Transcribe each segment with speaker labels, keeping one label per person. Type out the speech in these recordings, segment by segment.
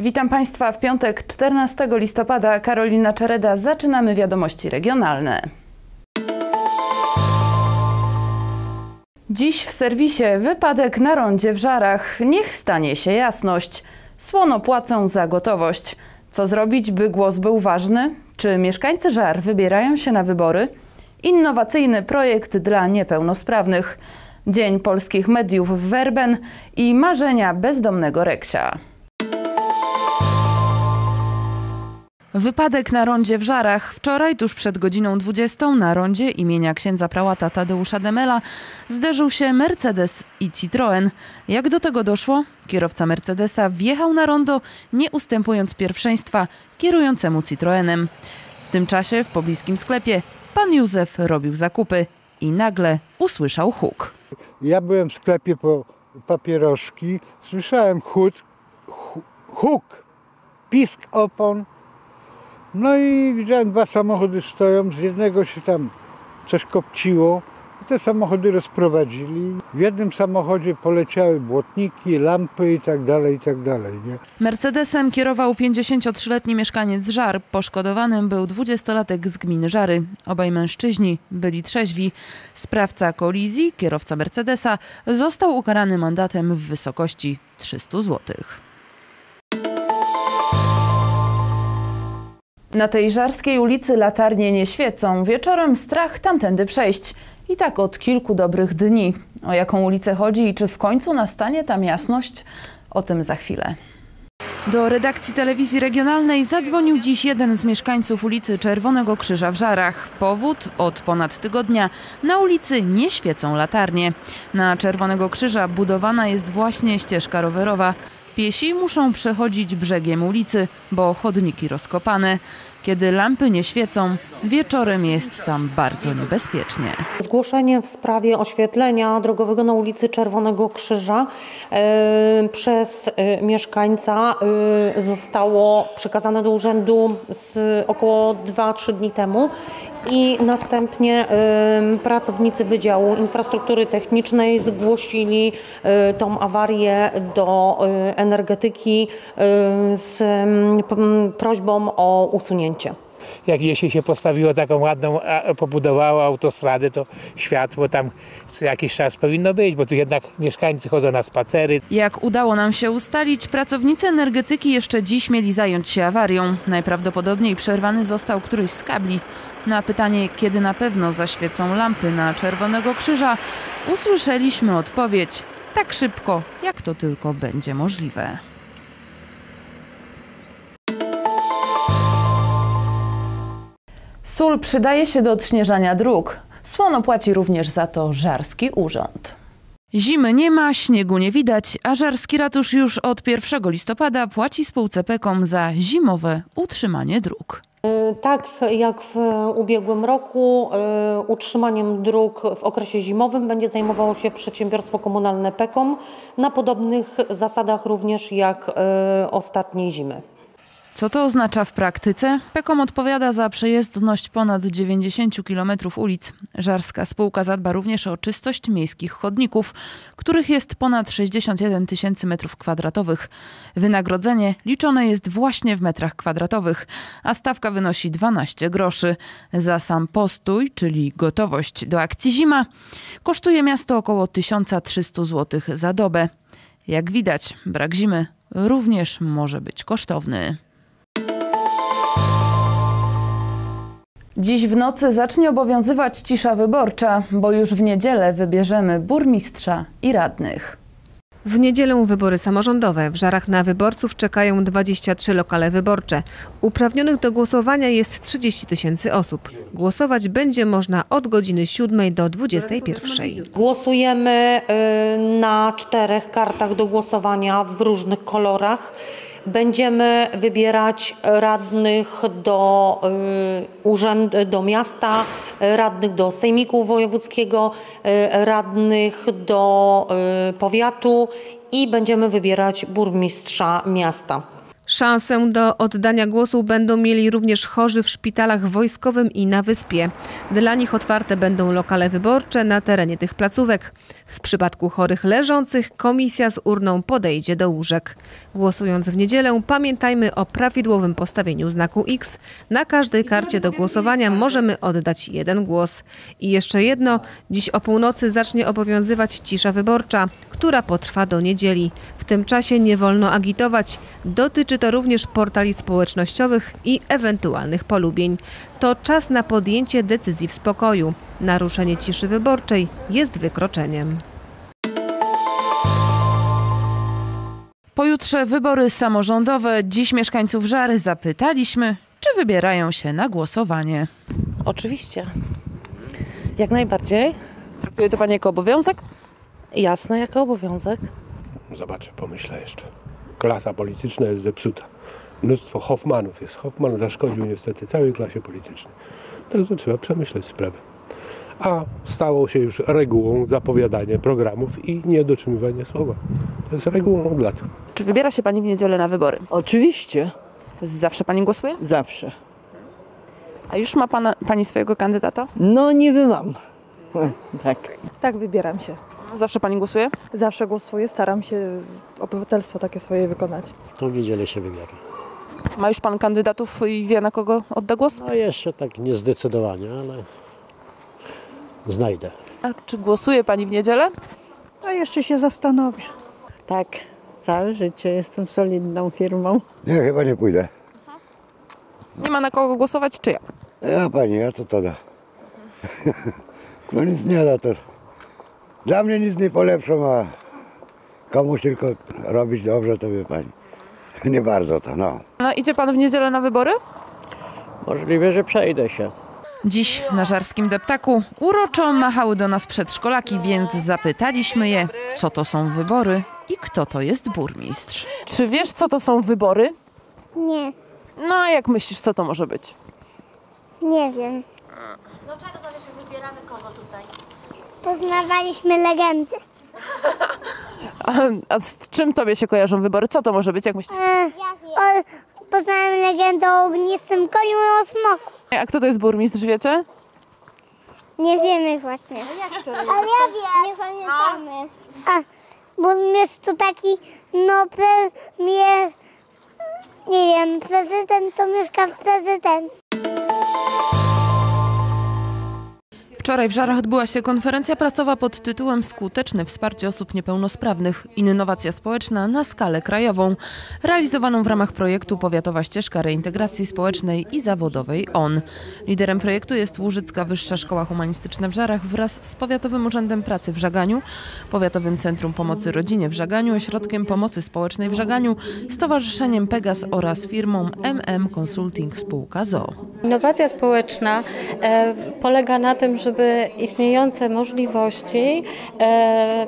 Speaker 1: Witam Państwa w piątek 14 listopada. Karolina Czereda. Zaczynamy wiadomości regionalne. Dziś w serwisie wypadek na rondzie w Żarach. Niech stanie się jasność. Słono płacą za gotowość. Co zrobić, by głos był ważny? Czy mieszkańcy Żar wybierają się na wybory? Innowacyjny projekt dla niepełnosprawnych. Dzień Polskich Mediów w Werben i marzenia bezdomnego Reksia. Wypadek na rondzie w Żarach. Wczoraj, tuż przed godziną 20, na rondzie imienia księdza prałata Tadeusza Demela zderzył się Mercedes i Citroen. Jak do tego doszło? Kierowca Mercedesa wjechał na rondo, nie ustępując pierwszeństwa kierującemu Citroenem. W tym czasie w pobliskim sklepie pan Józef robił zakupy i nagle usłyszał huk.
Speaker 2: Ja byłem w sklepie po papieroszki, słyszałem huk, hu- huk, pisk opon. No i widziałem dwa samochody stoją, z jednego się tam coś kopciło. Te samochody rozprowadzili. W jednym samochodzie poleciały błotniki, lampy i tak dalej, i tak dalej. Nie?
Speaker 1: Mercedesem kierował 53-letni mieszkaniec Żar. Poszkodowanym był 20-latek z gminy Żary. Obaj mężczyźni byli trzeźwi. Sprawca kolizji, kierowca Mercedesa, został ukarany mandatem w wysokości 300 złotych. Na tej żarskiej ulicy latarnie nie świecą. Wieczorem strach tamtędy przejść. I tak od kilku dobrych dni. O jaką ulicę chodzi i czy w końcu nastanie tam jasność? O tym za chwilę. Do redakcji telewizji regionalnej zadzwonił dziś jeden z mieszkańców ulicy Czerwonego Krzyża w Żarach. Powód? Od ponad tygodnia na ulicy nie świecą latarnie. Na Czerwonego Krzyża budowana jest właśnie ścieżka rowerowa. Piesi muszą przechodzić brzegiem ulicy, bo chodniki rozkopane. Kiedy lampy nie świecą, wieczorem jest tam bardzo niebezpiecznie.
Speaker 3: Zgłoszenie w sprawie oświetlenia drogowego na ulicy Czerwonego Krzyża e, przez e, mieszkańca e, zostało przekazane do urzędu około 2-3 dni temu i następnie pracownicy Wydziału Infrastruktury Technicznej zgłosili e, tą awarię do e, energetyki e, z prośbą o usunięcie.
Speaker 4: jak jeśli się postawiło taką ładną, a, pobudowało autostradę, to światło tam co jakiś czas powinno być, bo tu jednak mieszkańcy chodzą na spacery.
Speaker 1: Jak udało nam się ustalić, pracownicy energetyki jeszcze dziś mieli zająć się awarią. Najprawdopodobniej przerwany został któryś z kabli. Na pytanie, kiedy na pewno zaświecą lampy na Czerwonego Krzyża, usłyszeliśmy odpowiedź tak szybko, jak to tylko będzie możliwe. Sól przydaje się do odśnieżania dróg. Słono płaci również za to Żarski Urząd. Zimy nie ma, śniegu nie widać, a Żarski Ratusz już od 1 listopada płaci spółce Pekom za zimowe utrzymanie dróg.
Speaker 3: Y, Tak jak w ubiegłym roku, y, utrzymaniem dróg w okresie zimowym będzie zajmowało się przedsiębiorstwo komunalne PEKOM na podobnych zasadach również jak y, ostatniej zimy.
Speaker 1: Co to oznacza w praktyce? Pekom odpowiada za przejezdność ponad 90 km ulic. Żarska spółka zadba również o czystość miejskich chodników, których jest ponad 61 tysięcy metrów kwadratowych. Wynagrodzenie liczone jest właśnie w metrach kwadratowych, a stawka wynosi 12 groszy. Za sam postój, czyli gotowość do akcji zima, kosztuje miasto około 1300 zł za dobę. Jak widać, brak zimy również może być kosztowny. Dziś w nocy zacznie obowiązywać cisza wyborcza, bo już w niedzielę wybierzemy burmistrza i radnych.
Speaker 5: W niedzielę wybory samorządowe. W Żarach na wyborców czekają 23 lokale wyborcze. Uprawnionych do głosowania jest 30 tysięcy osób. Głosować będzie można od godziny 7 do 21.
Speaker 3: Głosujemy y, na czterech kartach do głosowania w różnych kolorach. Będziemy wybierać radnych do, y, urzęd, do miasta, radnych do Sejmiku Wojewódzkiego, y, radnych do y, powiatu i będziemy wybierać burmistrza miasta.
Speaker 5: Szansę do oddania głosu będą mieli również chorzy w szpitalach wojskowym i na wyspie. Dla nich otwarte będą lokale wyborcze na terenie tych placówek. W przypadku chorych leżących komisja z urną podejdzie do łóżek. Głosując w niedzielę pamiętajmy o prawidłowym postawieniu znaku X. Na każdej karcie do głosowania możemy oddać jeden głos. I jeszcze jedno, dziś o północy zacznie obowiązywać cisza wyborcza, która potrwa do niedzieli. W tym czasie nie wolno agitować. Dotyczy to również portali społecznościowych i ewentualnych polubień. To czas na podjęcie decyzji w spokoju. Naruszenie ciszy wyborczej jest wykroczeniem.
Speaker 1: Pojutrze wybory samorządowe. Dziś mieszkańców Żary zapytaliśmy, czy wybierają się na głosowanie.
Speaker 6: Oczywiście. Jak najbardziej.
Speaker 1: Traktuje to pani jako obowiązek?
Speaker 6: Jasne, jako obowiązek.
Speaker 7: Zobaczę, pomyślę jeszcze. Klasa polityczna jest zepsuta. Mnóstwo Hoffmanów jest. Hoffman zaszkodził niestety całej klasie politycznej. Także trzeba przemyśleć sprawę. A stało się już regułą zapowiadanie programów i niedotrzymywanie słowa. To jest regułą od lat.
Speaker 1: Czy wybiera się pani w niedzielę na wybory?
Speaker 8: Oczywiście,
Speaker 1: Zawsze pani głosuje?
Speaker 8: zawsze.
Speaker 1: A już ma pana, pani swojego kandydata?
Speaker 8: No niby mam. Tak.
Speaker 9: Tak, wybieram się.
Speaker 1: Zawsze pani głosuje?
Speaker 9: Zawsze głosuję, staram się obywatelstwo takie swoje wykonać.
Speaker 10: W tą niedzielę się wybiorę.
Speaker 1: Ma już pan kandydatów i wie na kogo odda głos?
Speaker 10: No jeszcze tak niezdecydowanie, ale znajdę.
Speaker 1: A czy głosuje pani w niedzielę?
Speaker 9: A jeszcze się zastanowię.
Speaker 8: Tak, całe życie jestem solidną firmą.
Speaker 11: Nie, chyba nie pójdę.
Speaker 1: Nie ma na kogo głosować, czy ja?
Speaker 11: Ja pani, a co to da? No nic nie da to. Dla mnie nic nie polepszą, a komuś tylko robić dobrze, to wie pani. Nie bardzo to, no.
Speaker 1: No, idzie pan w niedzielę na wybory?
Speaker 10: Możliwe, że przejdę się.
Speaker 1: Dziś na żarskim deptaku uroczo machały do nas przedszkolaki, więc zapytaliśmy je, co to są wybory i kto to jest burmistrz. Czy wiesz, co to są wybory?
Speaker 12: Nie,
Speaker 1: No a jak myślisz, co to może być?
Speaker 12: nie wiem.
Speaker 13: Dlaczego wybieramy kogo tutaj?
Speaker 12: Poznawaliśmy legendy.
Speaker 1: A, a z czym tobie się kojarzą wybory? Co to może być, jak myślisz?
Speaker 12: E, o, poznałem legendę o ognistym koniu i o smoku.
Speaker 1: A kto to jest burmistrz, wiecie?
Speaker 12: Nie wiemy właśnie. Ale ja wiem. Nie pamiętamy. A burmistrz to taki, no premier, nie wiem, prezydent to mieszka w prezydencji.
Speaker 1: Wczoraj w Żarach odbyła się konferencja prasowa pod tytułem Skuteczne wsparcie osób niepełnosprawnych. Innowacja społeczna na skalę krajową, realizowaną w ramach projektu Powiatowa Ścieżka Reintegracji Społecznej i Zawodowej ON. Liderem projektu jest Łużycka Wyższa Szkoła Humanistyczna w Żarach wraz z Powiatowym Urzędem Pracy w Żaganiu, Powiatowym Centrum Pomocy Rodzinie w Żaganiu, Ośrodkiem Pomocy Społecznej w Żaganiu, Stowarzyszeniem Pegas oraz firmą MM Consulting Spółka ZOO.
Speaker 14: Innowacja społeczna e, polega na tym, żeby istniejące możliwości e, e,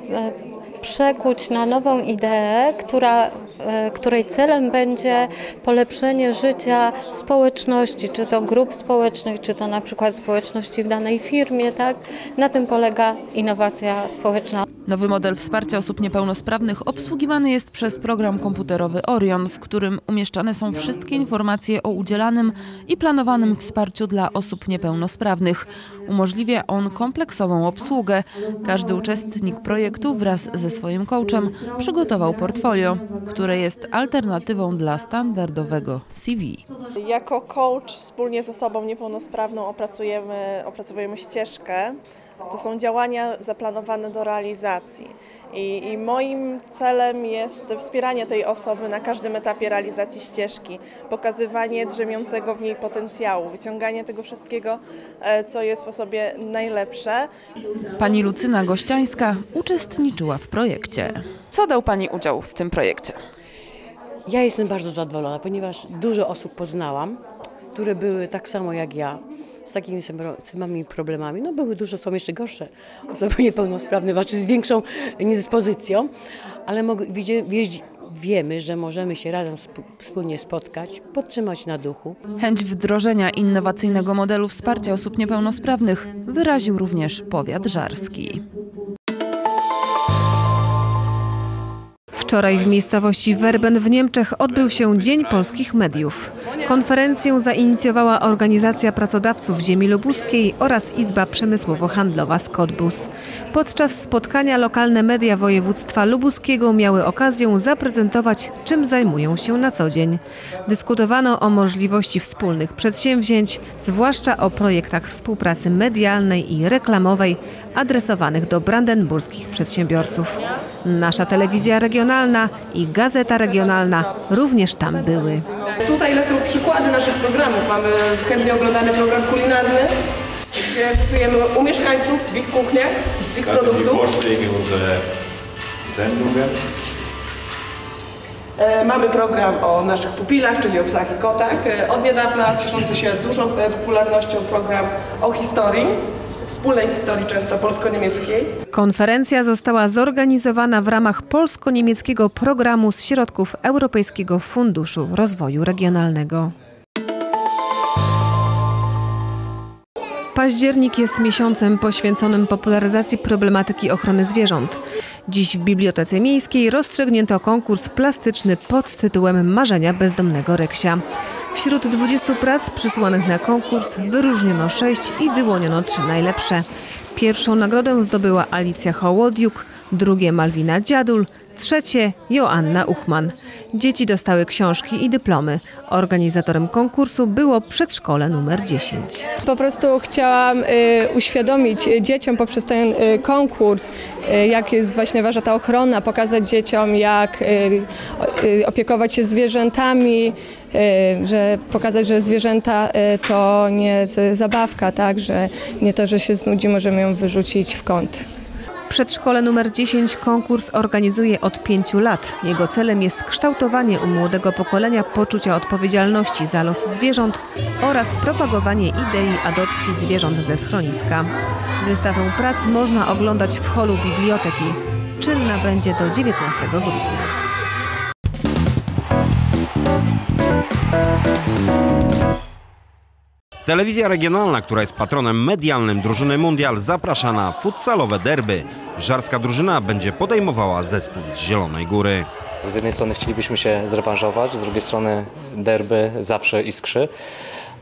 Speaker 14: przekuć na nową ideę, która, e, której celem będzie polepszenie życia społeczności, czy to grup społecznych, czy to na przykład społeczności w danej firmie, tak? Na tym polega innowacja społeczna.
Speaker 1: Nowy model wsparcia osób niepełnosprawnych obsługiwany jest przez program komputerowy Orion, w którym umieszczane są wszystkie informacje o udzielanym i planowanym wsparciu dla osób niepełnosprawnych. Umożliwia on kompleksową obsługę. Każdy uczestnik projektu wraz ze swoim coachem przygotował portfolio, które jest alternatywą dla standardowego CV.
Speaker 9: Jako coach wspólnie z osobą niepełnosprawną opracujemy, opracowujemy ścieżkę. To są działania zaplanowane do realizacji. I, I moim celem jest wspieranie tej osoby na każdym etapie realizacji ścieżki, pokazywanie drzemiącego w niej potencjału, wyciąganie tego wszystkiego, e, co jest w osobie najlepsze.
Speaker 1: Pani Lucyna Gościańska uczestniczyła w projekcie. Co dał Pani udział w tym projekcie?
Speaker 6: Ja jestem bardzo zadowolona, ponieważ dużo osób poznałam, które były tak samo jak ja, z takimi samymi problemami. No były dużo, są jeszcze gorsze osoby niepełnosprawne, znaczy z większą niedyspozycją, ale wiemy, że możemy się razem sp- wspólnie spotkać, podtrzymać na duchu.
Speaker 1: Chęć wdrożenia innowacyjnego modelu wsparcia osób niepełnosprawnych wyraził również powiat żarski.
Speaker 5: Wczoraj w miejscowości Werben w Niemczech odbył się Dzień Polskich Mediów. Konferencję zainicjowała Organizacja Pracodawców Ziemi Lubuskiej oraz Izba Przemysłowo-Handlowa Skotbus. Podczas spotkania lokalne media województwa lubuskiego miały okazję zaprezentować, czym zajmują się na co dzień. Dyskutowano o możliwości wspólnych przedsięwzięć, zwłaszcza o projektach współpracy medialnej i reklamowej adresowanych do brandenburskich przedsiębiorców. Nasza telewizja regionalna i gazeta regionalna również tam były.
Speaker 15: Tutaj lecą przykłady naszych programów. Mamy chętnie oglądany program kulinarny, gdzie gotujemy u mieszkańców w ich kuchniach, z ich produktów. E, Mamy program o naszych pupilach, czyli o psach i kotach. E, Od niedawna cieszący się dużą e, popularnością program o historii, wspólnej historii często polsko-niemieckiej.
Speaker 5: Konferencja została zorganizowana w ramach polsko-niemieckiego programu z środków Europejskiego Funduszu Rozwoju Regionalnego. Październik jest miesiącem poświęconym popularyzacji problematyki ochrony zwierząt. Dziś w Bibliotece Miejskiej rozstrzygnięto konkurs plastyczny pod tytułem Marzenia bezdomnego Reksia. Wśród 20 prac przysłanych na konkurs wyróżniono 6 i wyłoniono 3 najlepsze. Pierwszą nagrodę zdobyła Alicja Hołodiuk, drugie Malwina Dziadul, trzecie Joanna Uchman. Dzieci dostały książki i dyplomy. Organizatorem konkursu było przedszkole numer 10.
Speaker 16: Po prostu chciałam y, uświadomić dzieciom poprzez ten y, konkurs, y, jak jest właśnie ważna ta ochrona, pokazać dzieciom, jak y, y, opiekować się zwierzętami, y, że pokazać, że zwierzęta y, to nie zabawka, tak, że nie to, że się znudzi, możemy ją wyrzucić w kąt.
Speaker 5: Przedszkole numer 10 konkurs organizuje od pięciu lat. Jego celem jest kształtowanie u młodego pokolenia poczucia odpowiedzialności za los zwierząt oraz propagowanie idei adopcji zwierząt ze schroniska. Wystawę prac można oglądać w holu biblioteki. Czynna będzie do 19 grudnia.
Speaker 17: Telewizja regionalna, która jest patronem medialnym drużyny Mundial, zaprasza na futsalowe derby. Żarska drużyna będzie podejmowała zespół z Zielonej Góry.
Speaker 18: Z jednej strony chcielibyśmy się zrewanżować, z drugiej strony derby zawsze iskrzy,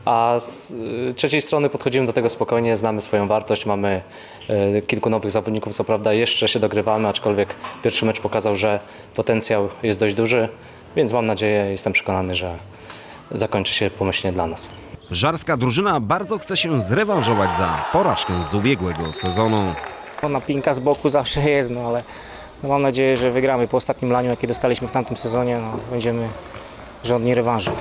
Speaker 18: a z y, trzeciej strony podchodzimy do tego spokojnie, znamy swoją wartość, mamy y, kilku nowych zawodników, co prawda jeszcze się dogrywamy, aczkolwiek pierwszy mecz pokazał, że potencjał jest dość duży, więc mam nadzieję, jestem przekonany, że zakończy się pomyślnie dla nas.
Speaker 17: Żarska drużyna bardzo chce się zrewanżować za porażkę z ubiegłego sezonu.
Speaker 19: No, napinka z boku zawsze jest, no ale no, mam nadzieję, że wygramy. Po ostatnim laniu, jakie dostaliśmy w tamtym sezonie, no, będziemy żądni rewanżu.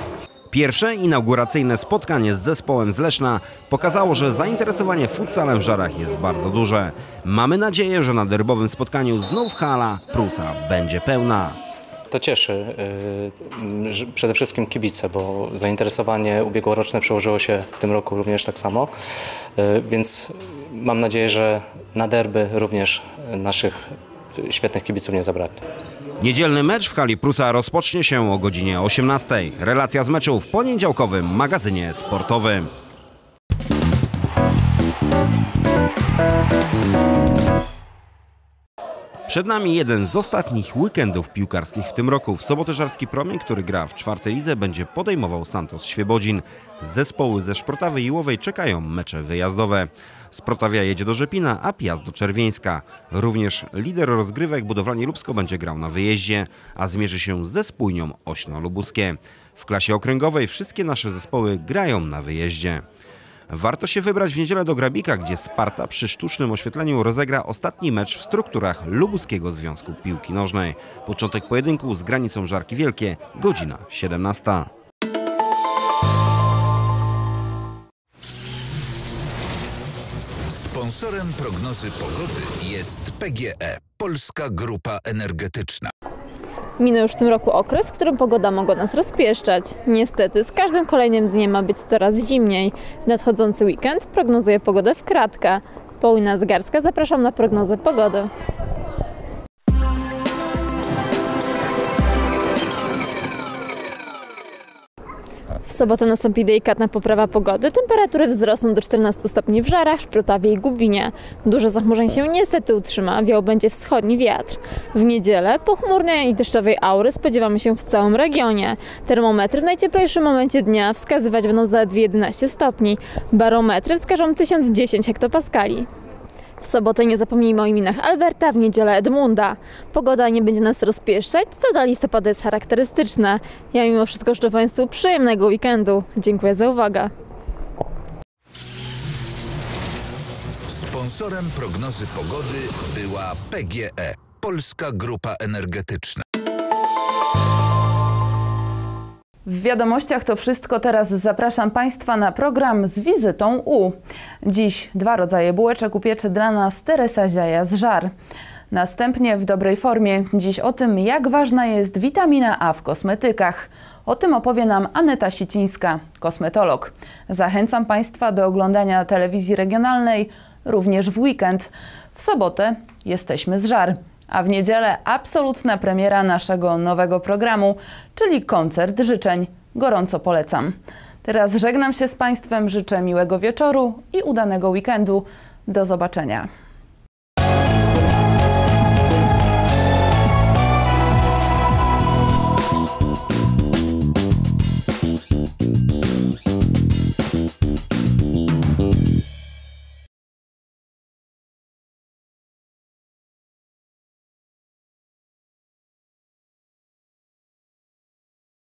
Speaker 17: Pierwsze inauguracyjne spotkanie z zespołem z Leszna pokazało, że zainteresowanie futsalem w Żarach jest bardzo duże. Mamy nadzieję, że na derbowym spotkaniu znów hala Prusa będzie pełna.
Speaker 18: To cieszy że przede wszystkim kibice, bo zainteresowanie ubiegłoroczne przełożyło się w tym roku również tak samo, Yy, więc mam nadzieję, że na derby również naszych świetnych kibiców nie zabraknie.
Speaker 17: Niedzielny mecz w hali Prusa rozpocznie się o godzinie 18. Relacja z meczu w poniedziałkowym magazynie sportowym. Przed nami jeden z ostatnich weekendów piłkarskich w tym roku. W sobotę Żarski Promień, który gra w czwartej lidze, będzie podejmował Santos Świebodzin. Zespoły ze Szprotawy Iłowej czekają mecze wyjazdowe. Sprotawia jedzie do Rzepina, a Piast do Czerwieńska. Również lider rozgrywek Budowlanie Lubsko będzie grał na wyjeździe, a zmierzy się ze spójnią Ośno-Lubuskie. W klasie okręgowej wszystkie nasze zespoły grają na wyjeździe. Warto się wybrać w niedzielę do Grabika, gdzie Sparta przy sztucznym oświetleniu rozegra ostatni mecz w strukturach Lubuskiego Związku Piłki Nożnej. Początek pojedynku z granicą Żarki Wielkie, godzina 17.
Speaker 20: Sponsorem prognozy pogody jest PGE, Polska Grupa Energetyczna.
Speaker 21: Minął już w tym roku okres, w którym pogoda mogła nas rozpieszczać. Niestety, z każdym kolejnym dniem ma być coraz zimniej. W nadchodzący weekend prognozuję pogodę w kratkę. Paulina Zgarska, zapraszam na prognozę pogody. Sobotę nastąpi delikatna poprawa pogody. Temperatury wzrosną do 14 stopni w Żarach, Szprotawie i Gubinie. Duże zachmurzeń się niestety utrzyma, wiał będzie wschodni wiatr. W niedzielę pochmurnej i deszczowej aury spodziewamy się w całym regionie. Termometry w najcieplejszym momencie dnia wskazywać będą zaledwie 11 stopni. Barometry wskażą 1010 hektopaskali. W sobotę nie zapomnijmy o imionach Alberta, w niedzielę Edmunda. Pogoda nie będzie nas rozpieszczać, co dla listopada jest charakterystyczne. Ja mimo wszystko życzę Państwu przyjemnego weekendu. Dziękuję za uwagę.
Speaker 20: Sponsorem prognozy pogody była PGE, Polska Grupa Energetyczna.
Speaker 1: W wiadomościach to wszystko. Teraz zapraszam Państwa na program z wizytą U. Dziś dwa rodzaje bułeczek upiecze dla nas Teresa Ziaja z Żar. Następnie w dobrej formie dziś o tym, jak ważna jest witamina A w kosmetykach. O tym opowie nam Aneta Sicińska, kosmetolog. Zachęcam Państwa do oglądania telewizji regionalnej również w weekend. W sobotę jesteśmy z Żar. A w niedzielę absolutna premiera naszego nowego programu, czyli koncert życzeń. Gorąco polecam. Teraz żegnam się z Państwem, życzę miłego wieczoru i udanego weekendu. Do zobaczenia.